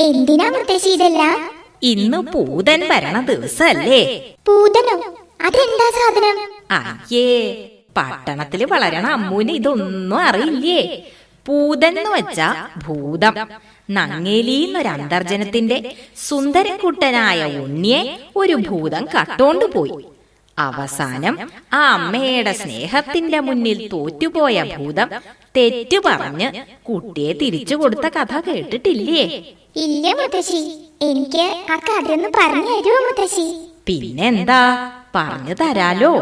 എന്തിനാ മുത്തശ്ശി ഇതെല്ലാം? ഇന്ന് പൂതൻ വരണ ദിവസല്ലേ. പൂതനോ? അതെന്താ സാധനം? അയ്യേ പട്ടണത്തിൽ വളരണ അമ്മൂന് ഇതൊന്നും അറിയില്ലേ? പൂതൻ എന്ന് വെച്ചാ ഭൂതം. നങ്ങേലി എന്നൊരു അന്തർജനത്തിന്റെ സുന്ദരക്കുട്ടനായ ഉണ്ണിയെ ഒരു ഭൂതം കട്ടോണ്ടു പോയി. അവസാനം ആ അമ്മയുടെ സ്നേഹത്തിന്റെ മുന്നിൽ തോറ്റുപോയ ഭൂതം തെറ്റു പറഞ്ഞ് കുട്ടിയെ തിരിച്ചു കൊടുത്ത കഥ കേട്ടിട്ടില്ലേ? ഇല്ല മുത്തശ്ശി? എനിക്ക് ആ കഥയൊന്ന് പറഞ്ഞു തരുമോ മുത്തശ്ശി? പിന്നെന്താ? പറഞ്ഞു തരാലോ.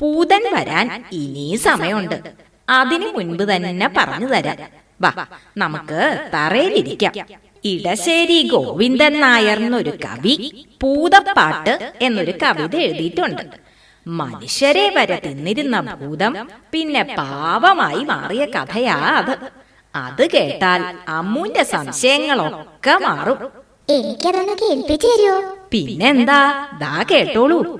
പൂതൻ വരാൻ ഇനിയും സമയമുണ്ട്. അതിനു മുൻപ് തന്നെ പറഞ്ഞു തരാം. വാ നമുക്ക് തറയിലിരിക്കാം. ഇടശ്ശേരി ഗോവിന്ദൻ നായർ എന്നൊരു കവി പൂതപ്പാട്ട് എന്നൊരു കവിത എഴുതിയിട്ടുണ്ട്. മനുഷ്യരെ വരെ തിന്നിരുന്ന ഭൂതം പിന്നെ പാവമായി മാറിയ കഥയാ അത്. അത് കേട്ടാൽ അമ്മുന്റെ സംശയങ്ങളൊക്കെ മാറും. എനിക്കതൊന്ന് കേൾപ്പിച്ചു തരുമോ പിന്നെന്താ? ദാ കേട്ടോളൂ.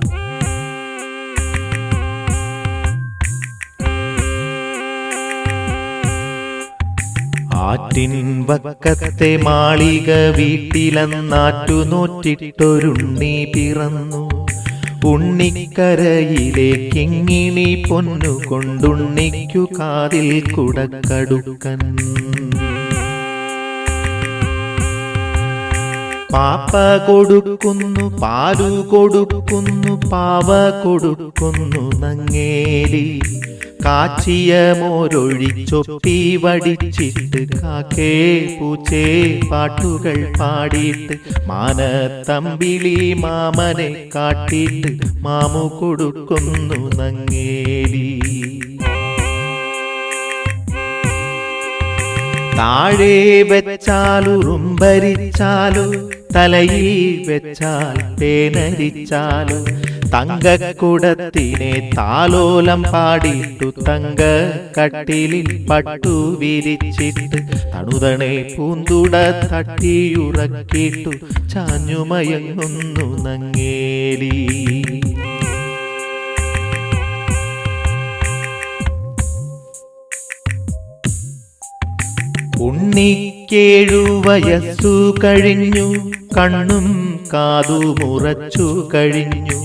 ആറ്റിൻ വക്കത്തെ മാളിക വീട്ടിലെന്നാറ്റു നോറ്റിട്ടൊരുണ്ണി പിറന്നു. ഉണ്ണിക്കരയിലെ പൊന്നുകൊണ്ടുണ്ണിക്കു പൊന്നു കൊണ്ടുണ്ണിക്കു കാതിൽ കുടക്കടുക്കൻ. പാപ്പ കൊടുക്കുന്നു പാലു കൊടുക്കുന്നു പാവ കൊടുക്കുന്നു നങ്ങേലി. കാച്ചിയ മോരൊഴിച്ചൊപ്പി വടിച്ചിട്ട് കാക്കേ പൂച്ചേ പാട്ടുകൾ പാടിയിട്ട് മാനത്തമ്പിളി മാമനെ കാട്ടിയിട്ട് മാമു കൊടുക്കുന്നു നങ്ങേലി. താഴെ വെച്ചാലു റുമ്പരിച്ചാലു തലയിൽ വെച്ചാൽ പേനരിച്ചാലു തങ്കക്കുടത്തിനെ താലോലം പാടിയിട്ടു തങ്ക കട്ടിലിൽ പട്ടു വിരിച്ചിട്ട് തണുതണെ പൂന്തുട തട്ടിയുറക്കിട്ടു ചാഞ്ഞുമയങ്ങുന്നു നങ്ങേലി. ഉണ്ണിക്കേഴു വയസ്സു കഴിഞ്ഞു കണ്ണും കാതുമുറച്ചു കഴിഞ്ഞു.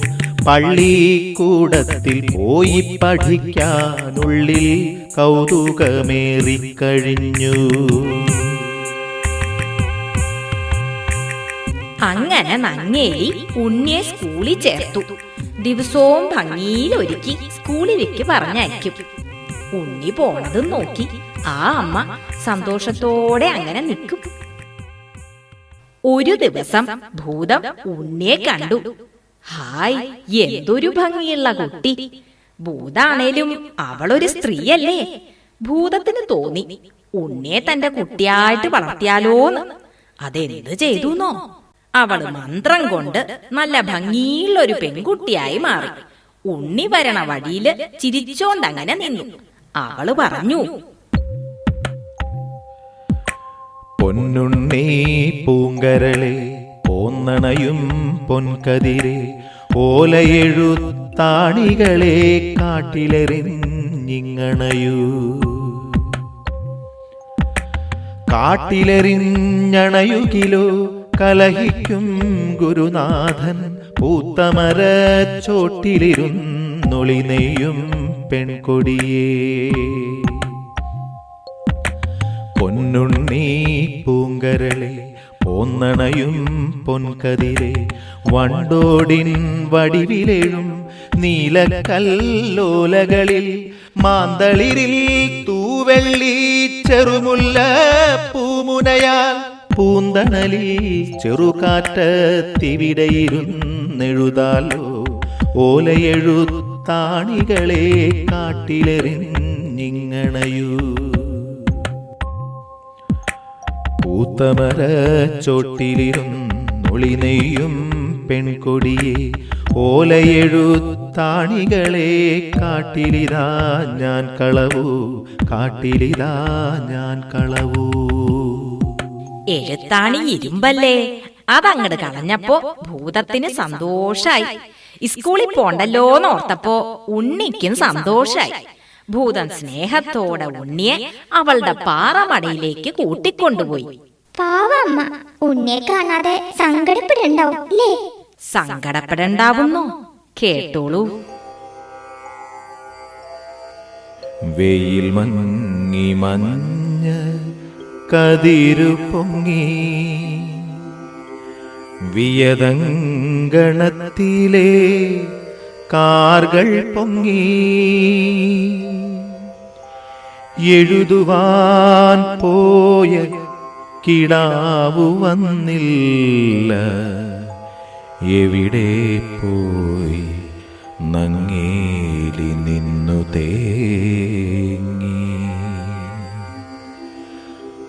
പള്ളിക്കൂടത്തിൽ പോയി പഠിക്കാനുള്ളിൽ കൗതുകമേറിക്കഴിഞ്ഞു അങ്ങനെ നങ്ങേലി ഉണ്ണിയെ സ്കൂളിൽ ചേർത്തു. ദിവസവും ഭംഗിയിൽ ഒരുക്കി സ്കൂളിലേക്ക് പറഞ്ഞയക്കും. ഉണ്ണി പോണതും നോക്കി ആ അമ്മ സന്തോഷത്തോടെ അങ്ങനെ നിൽക്കും. ഒരു ദിവസം ഭൂതം ഉണ്ണിയെ കണ്ടു. ഹായ് എന്തൊരു ഭംഗിയുള്ള കുട്ടി. ഭൂതാണേലും അവളൊരു സ്ത്രീയല്ലേ? ഭൂതത്തിന് തോന്നി. ഉണ്ണിയെ തന്റെ കുട്ടിയായിട്ട് വളർത്തിയാലോന്ന്. അതെന്ത് ചെയ്തുന്നോ? അവൾ മന്ത്രം കൊണ്ട് നല്ല ഭംഗിയുള്ള ഒരു പെൺകുട്ടിയായി മാറി. ഉണ്ണി വരണ വഴിയിൽ ചിരിച്ചോണ്ടങ്ങനെ നിന്നു. അവൾ പറഞ്ഞു പൊന്നുണ്ണി പൂങ്കരളെ പോന്നണയും പൊൻകതിരെ ഓലയെഴുത്താണികളെ കാട്ടിലെറിഞ്ഞിങ്ങണയൂ. കാട്ടിലെറിഞ്ഞണയുകിലോ കലഹിക്കും ഗുരുനാഥൻ. പൂത്തമര ചോട്ടിലിരുന്നൊളി നെയ്യും പെൺകൊടിയേ. പൊന്നുണ്ണി പൂങ്കരളെ പോന്നണയും പൊൻകതിരെ വണ്ടോടിൻ വടിവിലെഴും നീലക്കല്ലോലകളിൽ മാന്തളിരിൽ തൂവെള്ളി ചെറുമുല്ല പൂമുനയാൽ പൂന്തണലിൽ ചെറുകാറ്റത്തിവിടെയിരുന്നെഴുതാലോ ഓലയെഴുത്താണികളെ കാട്ടിലെറിഞ്ഞിങ്ങണയൂ. പൂത്തമര ചോട്ടിലിരുന്നൊളി നെയ്യും പെൺകൊടിയെ ഓലയെഴുത്താണികളെ കാട്ടിലിതാ ഞാൻ കളവൂ കാട്ടിലിതാ ഞാൻ കളവൂ. എഴുത്താണി ഇരുമ്പല്ലേ? അതങ്ങട് കളഞ്ഞപ്പോ ഭൂതത്തിന് സന്തോഷായി. സ്കൂളിൽ പോണ്ടല്ലോന്ന് ഓർത്തപ്പോ ഉണ്ണിക്കും സന്തോഷായി. ഭൂതൻ സ്നേഹത്തോടെ ഉണ്ണിയെ അവളുടെ പാറമടയിലേക്ക് കൂട്ടിക്കൊണ്ടുപോയി. പാവമ്മ ഉണ്ണിയെ കാണാതെ സങ്കടപ്പെടണ്ടാവും അല്ലേ സങ്കടപ്പെടണ്ടാവുന്നോ? കേട്ടോളൂ. വെയിൽ മങ്ങി മഞ്ഞ കതിരു പൊങ്ങി വിയതങ്കണത്തിലെ കാർകൾ പൊങ്ങി. എഴുതുവാൻ പോയ കിടാവു വന്നില്ല. എവിടെ പോയി നങ്ങേലി നിന്നു തേങ്ങി.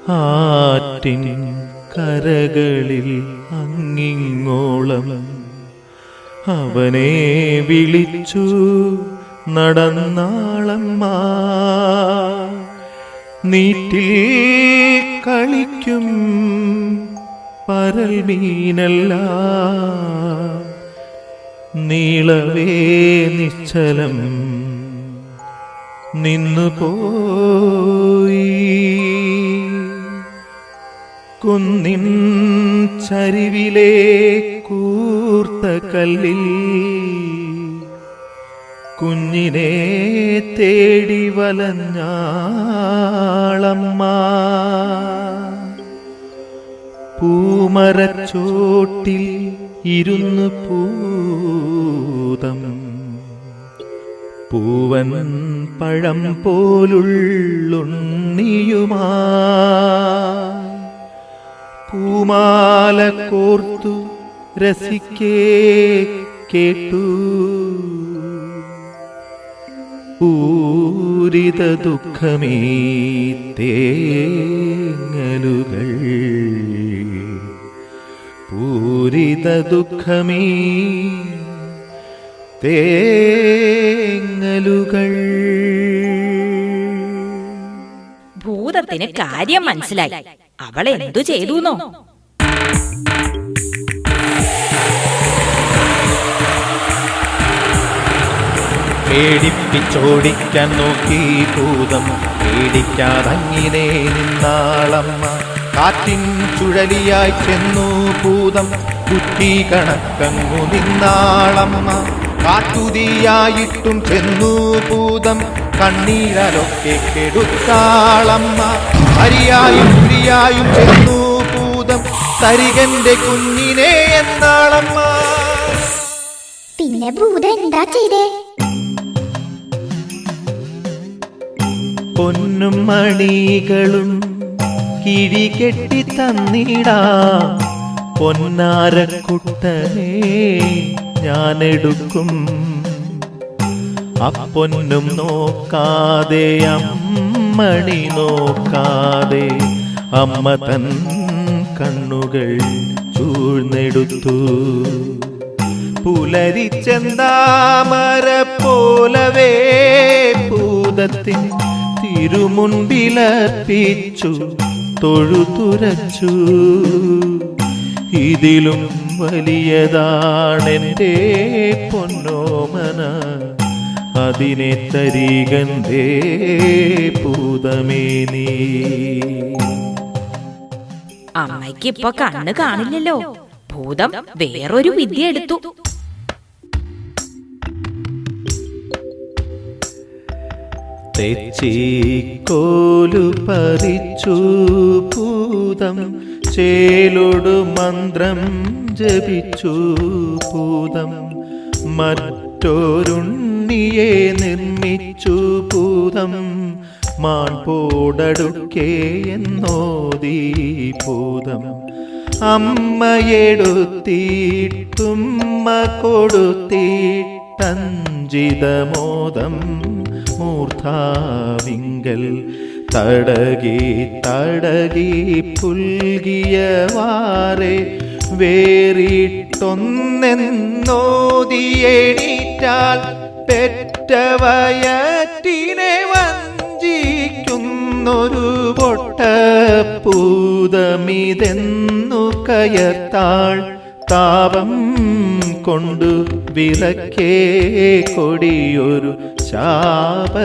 ആറ്റിൻ കരകളിൽ അങ്ങിങ്ങോളം അവനെ വിളിച്ചു നടന്നാളമ്മ നീറ്റിൽ കളിക്കും പരൽ മീനല്ല നീളവേ നിശ്ചലം നിന്നു പോയി കുന്നിൻ ചരിവിലെ കൂർത്ത കല്ലിൽ കുഞ്ഞിനെ തേടി വലഞ്ഞാളമ്മ. പൂമരച്ചോട്ടിൽ ഇരുന്നു പൂതം. പൂവൻ പഴം പോലുള്ളുണ്ണിയുമാ. പൂമാല കോർത്തു രസിക്കേ കേട്ടു. പൂരിത ദുഃഖമേ തേങ്ങലുകൾ. പൂരിത ദുഃഖമേ തേങ്ങലുകൾ. ഭൂതത്തിന് കാര്യം മനസ്സിലായി. അവൾ എന്തു ചെയ്തുന്നോ? പേടിപ്പിച്ചോടിക്കാൻ നോക്കി ഭൂതം പേടിക്കാതങ്ങിനെ നിന്നാളമ്മ. കാറ്റിൻ ചുഴലിയായി ചെന്നു ഭൂതം കുട്ടി കണക്കങ്ങു നിന്നാളമ്മ. കാറ്റുതിയായിട്ടും ചെന്നു ഭൂതം കണ്ണീരലൊക്കെ കെടുത്താളമ്മ. ഹരിയായും പ്രിയായും ചെന്നു ഭൂതം തരികന്റെ കുഞ്ഞിനെ എന്നാളമ്മ. പിന്നെ ഭൂതം എന്താ ചെയ്തേ? പൊന്നും മണികളും കിഴി കെട്ടി തന്നിടാ. പൊന്നാരക്കുട്ടനെ ഞാനെടുക്കും അപ്പൊന്നും നോക്കാതെ അമ്മണി നോക്കാതെ അമ്മ തൻ കണ്ണുകൾ ചൂഴ്ന്നെടുത്തു. പുലരിച്ചെന്താമര പോലവേ ഭൂതത്തിൻ തിരുമുൻപിലർപ്പിച്ചു തൊഴുതുരച്ചു. ഇതിലും വലിയതാണെന്റെ പൊന്നോമന അതിനെ തരികന്തേ പൂതമേ നീ. അമ്മയ്ക്ക് ഇപ്പൊ കണ്ണ് കാണില്ലല്ലോ. ഭൂതം വേറൊരു വിദ്യ എടുത്തു. തെച്ചിക്കോലു പറിച്ചു പൂതം ചേലൊടു മന്ത്രം ജപിച്ചു പൂതം മറ്റൊരുണ്ണിയെ നിർമ്മിച്ചു പൂതം മാൺപോടടുക്കേ എന്നോദീ പൂതം അമ്മയെടുത്തിട്ടുമ്മ കൊടുത്തിട്ടഞ്ചിതമോദം മൂർധാവിങ്കൽ തടകി തടകി പുൽകിയ വാറെ വേറിട്ടൊന്നെന്നോദിയേണീറ്റാൽ പെറ്റവയറ്റിനെ വഞ്ചിക്കുന്നൊരു പൊട്ടപ്പൂതമിതെന്നു കയത്താൾ താപം കൊണ്ടു വിലക്കേ കൊടിയൊരു ശാപത്തിന്നവൾ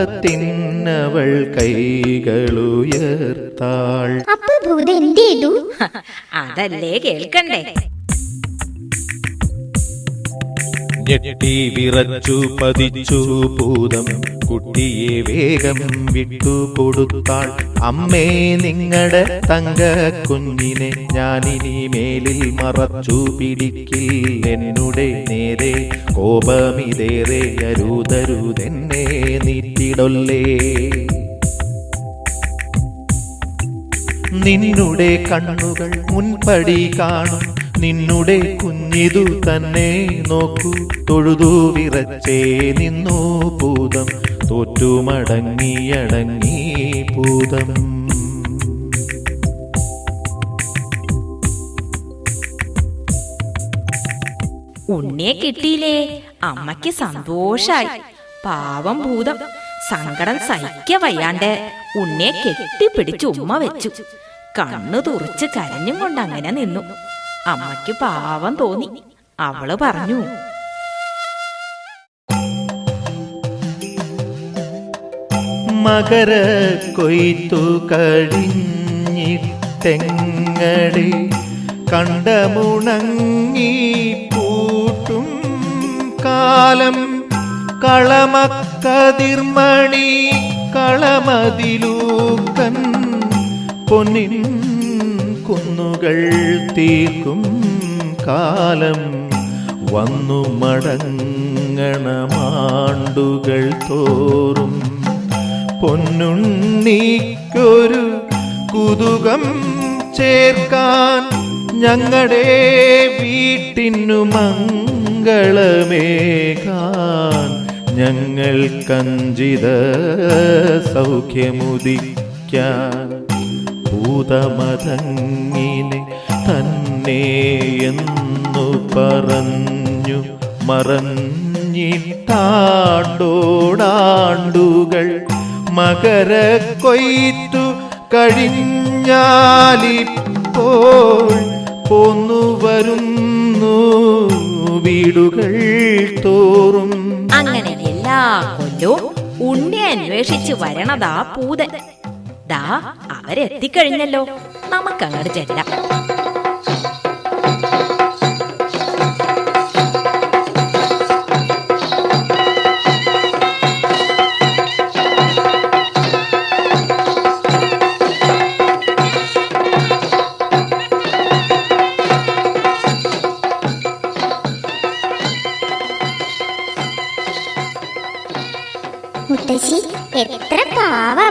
കൈകളുയർത്താൾ. അപ്പൊ ഭൂതം എന്ത് ചെയ്തു അതല്ലേ കേൾക്കണ്ടേ? ഞെട്ടി വിറച്ചു പതിച്ചു ഭൂതം. കുട്ടിയെ വേഗം വിട്ടു കൊടുത്താൾ അമ്മേ നിങ്ങളുടെ തങ്ക കുഞ്ഞിനെ ഞാനിനി മേലിൽ മറച്ചു പിടിക്കിൽ എന്നുടെ നേരെ കോപമിതേറെ അരുതരുതെന്നെ നീറ്റിടൊല്ലേ നിന്നുടെ കണ്ണുകൾ മുൻപടി കാണും. നിന്നുടെ കുഞ്ഞിതു തന്നെ നോക്കൂ. തൊഴുതു വിറച്ചേ നിന്നു ഭൂതം. തോറ്റുമടങ്ങിയടങ്ങി ഭൂതം. ഉണ്ണിയെ കിട്ടിയില്ലേ? അമ്മയ്ക്ക് സന്തോഷായി. പാവം ഭൂതം. സങ്കടം സഹിക്ക വയ്യാണ്ട് ഉണ്ണിയെ കെട്ടിപ്പിടിച്ച് ഉമ്മ വെച്ചു. കണ്ണു തുറിച്ച് കരഞ്ഞും കൊണ്ട് അങ്ങനെ നിന്നു. അമ്മയ്ക്ക് പാവം തോന്നി. അവൾ പറഞ്ഞു. മകര കൊയ്ത്തു കഴിഞ്ഞിട്ടെങ്ങടി കണ്ടമുണങ്ങി പൂട്ടും കാലം. കളമക്കതിർമണി കളമതിലൂക്കൻ പൊന്നിൻ കുന്നുകൾ തീർക്കും കാലം. വന്നു മടങ്ങണമാണ്ടുകൾ തോറും. പൊന്നുണ്ണിക്കൊരു കുതുകം ചേർക്കാൻ ഞങ്ങളുടെ വീട്ടിനു മംഗളമേകാൻ ഞങ്ങൾ കഞ്ചിത സൗഖ്യമുദിക്കാൻ. ഭൂതമതങ്ങിനെ തന്നെ എന്നു പറഞ്ഞു മറഞ്ഞിട്ടാണ്ടോടാണ്ടുകൾ മകര കൊയ്ത്തു കഴിഞ്ഞാലിപ്പോൾ പോന്നു വരുന്നു വീടുകൾ തോറും. അങ്ങനെ എല്ലാ കൊല്ലവും ഉണ്ണി അന്വേഷിച്ചു വരണതാ പൂതൻ. ദാ അവരെത്തിക്കഴിഞ്ഞല്ലോ നമുക്കങ്ങോട്ട് ചെല്ലാം. എത്ര പാവാ